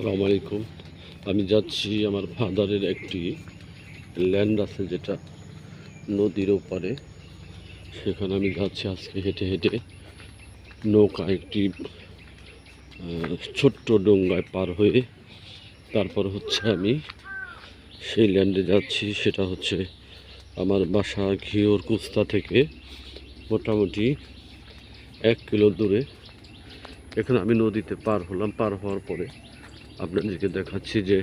সালাম আলাইকুম। আমি যাচ্ছি আমার ফাদারের একটি ল্যান্ড আছে যেটা নদীর ওপারে। সেখানে আমি যাচ্ছি আজকে হেঁটে হেঁটে। নৌকা একটি ছোট্ট ডোঙ্গায় পার হয়ে তারপর হচ্ছে আমি সেই ল্যান্ডে যাচ্ছি। সেটা হচ্ছে আমার বাসা ঘিওর কুস্তা থেকে মোটামুটি এক কিলো দূরে। এখানে আমি নদীতে পার হলাম। পার হওয়ার পরে আপনাদেরকে দেখাচ্ছি যে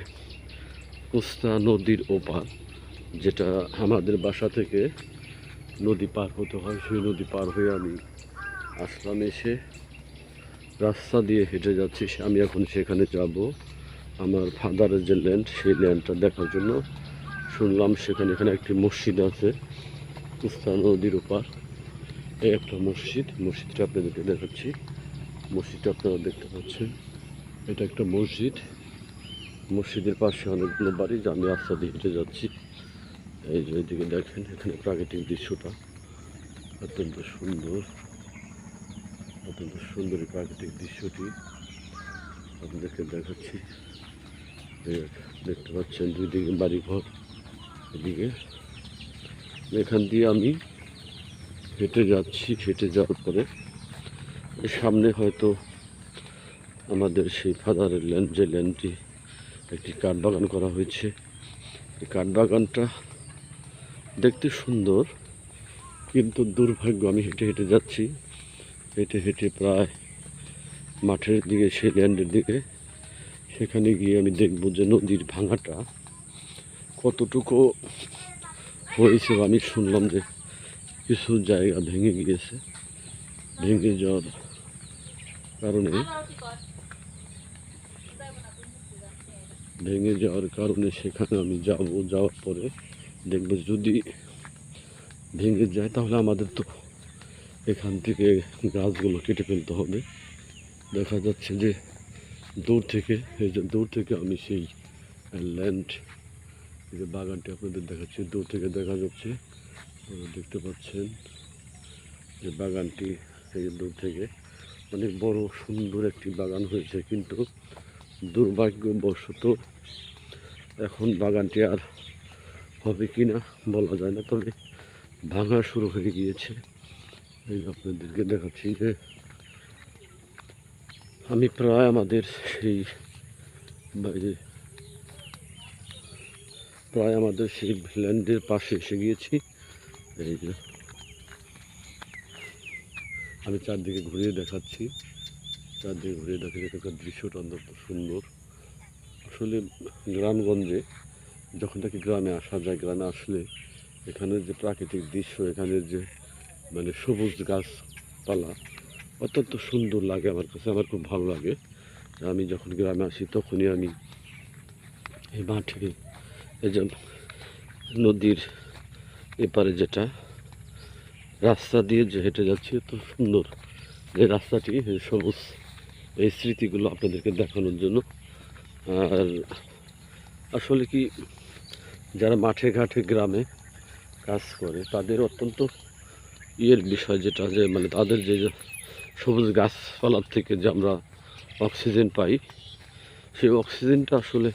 কুস্তা নদীর ওপার, যেটা আমাদের বাসা থেকে নদী পার হতে হয়, সেই নদী পার হয়ে আমি আসলাম এসে রাস্তা দিয়ে হেঁটে যাচ্ছি। আমি এখন সেখানে যাব। আমার ফাদারের যে ল্যান্ড সেই ল্যান্ডটা দেখার জন্য শুনলাম সেখানে, এখানে একটি মসজিদ আছে, কুস্তা নদীর ওপার। এই একটা মসজিদ, মসজিদটা আপনাদেরকে দেখাচ্ছি। মসজিদটা আপনারা দেখতে পাচ্ছেন। এটা একটা মসজিদ। মসজিদের পাশে অনেকগুলো বাড়ি যা আমি রাস্তা দিয়ে হেঁটে যাচ্ছি। এই যে এদিকে দেখেন, এখানে প্রাকৃতিক দৃশ্যটা অত্যন্ত সুন্দর। অত্যন্ত সুন্দর এই প্রাকৃতিক দৃশ্যটি আপনাদেরকে দেখাচ্ছি। দেখতে পাচ্ছেন, দুই দিকে বাড়িঘর, এদিকে। এখান দিয়ে আমি হেঁটে যাচ্ছি, হেঁটে যাওয়ার পরে। সামনে হয়তো আমাদের সেই ফাদারের ল্যান্ড যে ল্যান্ডটি একটি কাঠ বাগান করা হয়েছে। এই কাঠ বাগানটা দেখতে সুন্দর, কিন্তু দুর্ভাগ্য আমি হেঁটে হেঁটে যাচ্ছি। হেঁটে হেঁটে প্রায় মাঠের দিকে, সেই ল্যান্ডের দিকে, সেখানে গিয়ে আমি দেখব যে নদীর ভাঙাটা কতটুকু হয়েছে আমি শুনলাম যে কিছু জায়গা ভেঙে গিয়েছে। ভেঙে যাওয়ার কারণে ভেঙে যাওয়ার কারণে সেখানে আমি যাব, যাওয়ার পরে দেখব যদি ভেঙে যায় তাহলে আমাদের তো এখান থেকে গাছগুলো কেটে ফেলতে হবে। দেখা যাচ্ছে যে দূর থেকে, এই যে দূর থেকে আমি সেই ল্যান্ড যে বাগানটি আপনাদের দেখাচ্ছি, দূর থেকে দেখা যাচ্ছে দেখতে পাচ্ছেন যে বাগানটি এই দূর থেকে অনেক বড় সুন্দর একটি বাগান হয়েছে, কিন্তু দুর্ভাগ্যবশত এখন বাগানটি আর হবে কি না বলা যায় না, তবে ভাঙা শুরু হয়ে গিয়েছে। এই আপনাদেরকে দেখাচ্ছি যে আমি প্রায় আমাদের সেই বাইরে প্রায় আমাদের সেই ল্যান্ডের পাশে এসে গিয়েছি। এই যে আমি চারদিকে ঘুরিয়ে দেখাচ্ছি। চারদিকে ঘুরিয়ে দেখা এখানকার দৃশ্যটা অত্যন্ত সুন্দর। আসলে গ্রামগঞ্জে যখন নাকি গ্রামে আসা যায়, গ্রামে আসলে এখানের যে প্রাকৃতিক দৃশ্য এখানের যে মানে সবুজ গাছপালা অত্যন্ত সুন্দর লাগে আমার কাছে, আমার খুব ভালো লাগে। আমি যখন গ্রামে আসি তখনই আমি এই মাঠে এই যে নদীর এপারে যেটা রাস্তা দিয়ে যে হেঁটে যাচ্ছি, এত সুন্দর। এই রাস্তাটি সবুজ, এই স্মৃতিগুলো আপনাদেরকে দেখানোর জন্য আর আসলে কি যারা মাঠে ঘাটে গ্রামে কাজ করে, তাদের অত্যন্ত ইয়ের বিষয় যেটা যে মানে তাদের যে সবুজ গাছপালার থেকে যে আমরা অক্সিজেন পাই, সেই অক্সিজেনটা আসলে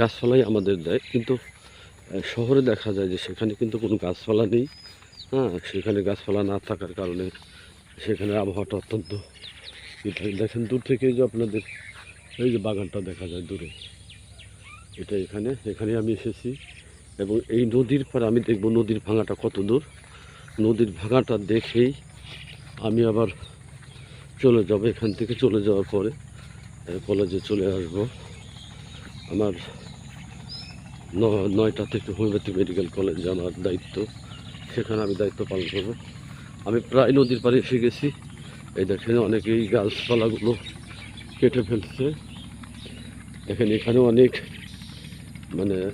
গাছপালাই আমাদের দেয়। কিন্তু শহরে দেখা যায় যে সেখানে কিন্তু কোনো গাছপালা নেই হ্যাঁ? সেখানে গাছপালা না থাকার কারণে সেখানে আবহাওয়াটা অত্যন্ত দেখেন, দূর থেকে যে আপনাদের এই যে বাগানটা দেখা যায় দূরে। এটা এখানে এখানে আমি এসেছি এবং এই নদীর পর আমি দেখব নদীর ভাঙাটা কত দূর। নদীর ভাঙাটা দেখেই আমি আবার চলে যাব, এখান থেকে চলে যাওয়ার পরে কলেজে চলে আসব। আমার নয়টা থেকে হোমিওপ্যাথি মেডিকেল কলেজে আমার দায়িত্ব। সেখানে আমি দায়িত্ব পালন করব। আমি প্রায় নদীর পাড়ে এসে গেছি। এই দেখেন অনেকেই গাছপালাগুলো কেটে ফেলছে। দেখেন এখানে অনেক মানে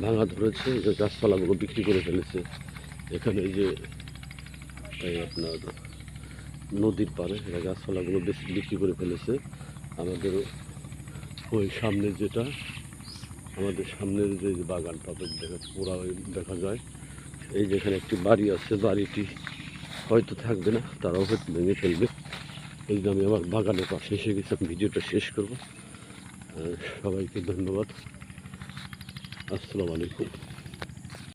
ভাঙা ধরেছে যে গাছপালাগুলো বিক্রি করে ফেলেছে। এখানে যে, এই আপনার নদীর পাড়ে এরা গাছপালাগুলো বেশি বিক্রি করে ফেলেছে। আমাদের ওই সামনে যেটা, আমাদের সামনের যে বাগানটা আপনাদের দেখা ওই দেখা যায়। এই যেখানে একটি বাড়ি আছে, বাড়িটি হয়তো থাকবে না, তারাও হয়তো ভেঙে ফেলবে। এই যে আমি আমার বাগানের পাশে এসে গেছি, আমি ভিডিওটা শেষ করব। সবাইকে ধন্যবাদ। আসসালামু আলাইকুম।